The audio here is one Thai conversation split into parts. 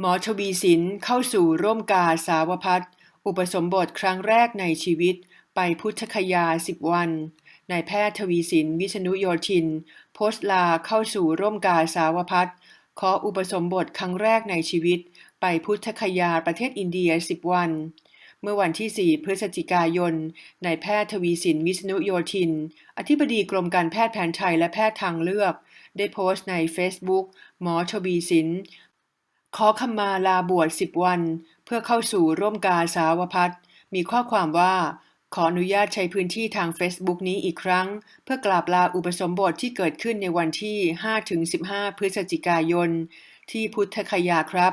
หมอทวีสินเข้าสู่ร่วมกาสาวพัฒน์อุปสมบทครั้งแรกในชีวิต ไปพุทธคยาสิบวันนายแพทย์ทวีสิน วิษณุโยธิน โพสต์ลาเข้าสู่ร่วมกาสาวพัฒน์ขออุปสมบทครั้งแรกในชีวิต ไปพุทธคยาประเทศอินเดียสิบวัน เมื่อวันที่ 4 พฤศจิกายนนายแพทย์ทวีสิน วิษณุโยธิน อธิบดีกรมการแพทย์แผนไทยและแพทย์ทางเลือก ได้โพสต์ใน Facebook หมอทวีสิน ขอขมาลาบวชสิบวัน เพื่อเข้าสู่ร่วมกาสาวพัฒน์มีข้อความว่าขออนุญาตใช้พื้นที่ทาง Facebook นี้อีกครั้ง เพื่อกราบลาอุปสมบทที่เกิดขึ้นในวันที่ 5-15 พฤศจิกายน ที่พุทธคยาครับ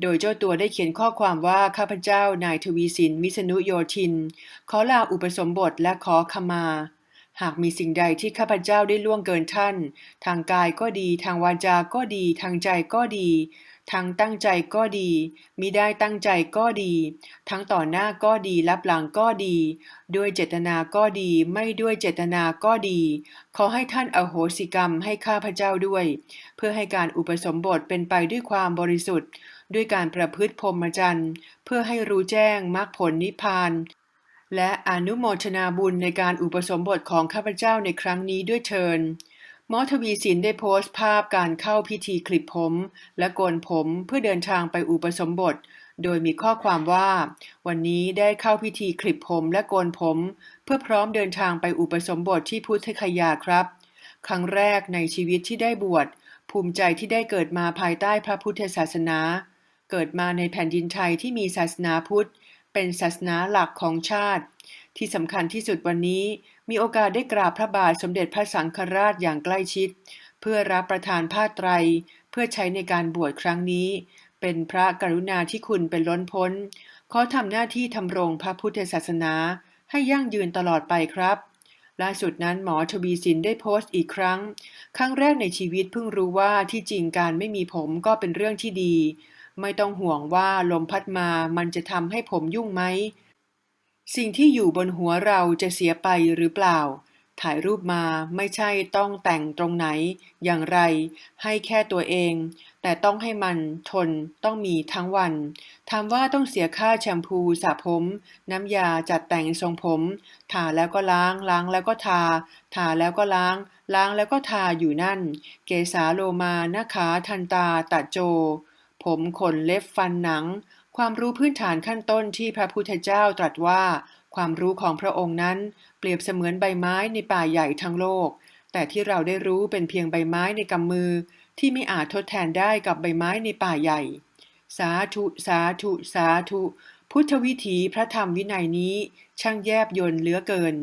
โดยเจ้าตัวได้เขียนข้อความว่า ข้าพเจ้านายทวีสินวิษณุโยธิน ขอลาอุปสมบทและขอขมา หากมีสิ่งใดที่ข้าพเจ้าได้ล่วงเกินท่าน ทางกายก็ดี ทางวาจาก็ดี ทางใจก็ดี ทั้งตั้งใจก็ดีมิได้ตั้งใจก็ดี ทั้งต่อหน้าก็ดีรับหลังก็ดี ด้วยเจตนาก็ดี ไม่ด้วยเจตนาก็ดี ขอให้ท่านอโหสิกรรมให้ข้าพเจ้าด้วย เพื่อให้การอุปสมบทเป็นไปด้วยความบริสุทธิ์ ด้วยการประพฤติพรหมจรรย์เพื่อให้รู้แจ้งมรรคผลนิพพานและอนุโมทนาบุญในการอุปสมบทของข้าพเจ้าในครั้งนี้ด้วยเชิญ หมอทวีสินได้โพสต์ภาพการเข้าพิธีคลิปผม และโกนผมเพื่อเดินทางไปอุปสมบท โดยมีข้อความว่า วันนี้ได้เข้าพิธีคลิปผมและโกนผม เพื่อพร้อมเดินทางไปอุปสมบทที่พุทธคยาครับ ครั้งแรกในชีวิตที่ได้บวช ภูมิใจที่ได้เกิดมาภายใต้พระพุทธศาสนา เกิดมาในแผ่นดินไทยที่มีศาสนาพุทธ เป็นศาสนาหลักของชาติ ที่สำคัญที่สุดวันนี้ มีโอกาสได้กราบพระบาทสมเด็จพระสังฆราชอย่างใกล้ชิด เพื่อรับประทานผ้าไตร เพื่อใช้ในการบวชครั้งนี้ เป็นพระกรุณาที่คุณเป็นล้นพ้น ขอทำหน้าที่ทำรงพระพุทธศาสนา ให้ยั่งยืนตลอดไปครับล่าสุดนั้นหมอทวีสินได้โพสต์อีกครั้ง ครั้งแรกในชีวิตเพิ่งรู้ว่าที่จริงการไม่มีผมก็เป็นเรื่องที่ดี ไม่ต้องห่วงว่าลมพัดมามันจะทำให้ผมยุ่งไหม สิ่งที่อยู่บนหัวเราจะเสียไปหรือเปล่า ถ่ายรูปมาไม่ใช่ต้องแต่งตรงไหน อย่างไร ให้แค่ตัวเอง แต่ต้องให้มันทนต้องมีทั้งวันถามว่าต้องเสียค่าแชมพูสระผม น้ำยาจัดแต่งทรงผม ทาแล้วก็ล้าง ล้างแล้วก็ทา ทาแล้วก็ล้าง ล้างแล้วก็ทาอยู่นั่น เกสาโลมานะคะทันตาตะโจ ผมขนเล็บฟันหนัง ความรู้พื้นฐานขั้นต้นที่พระพุทธเจ้าตรัสว่า ความรู้ของพระองค์นั้น เปรียบเสมือนใบไม้ในป่าใหญ่ทั้งโลก แต่ที่เราได้รู้เป็นเพียงใบไม้ในกำมือ ที่ไม่อาจทดแทนได้กับใบไม้ในป่าใหญ่ สาธุ สาธุ สาธุ พุทธวิถีพระธรรมวินัยนี้ ช่างแยบยนต์เหลือเกิน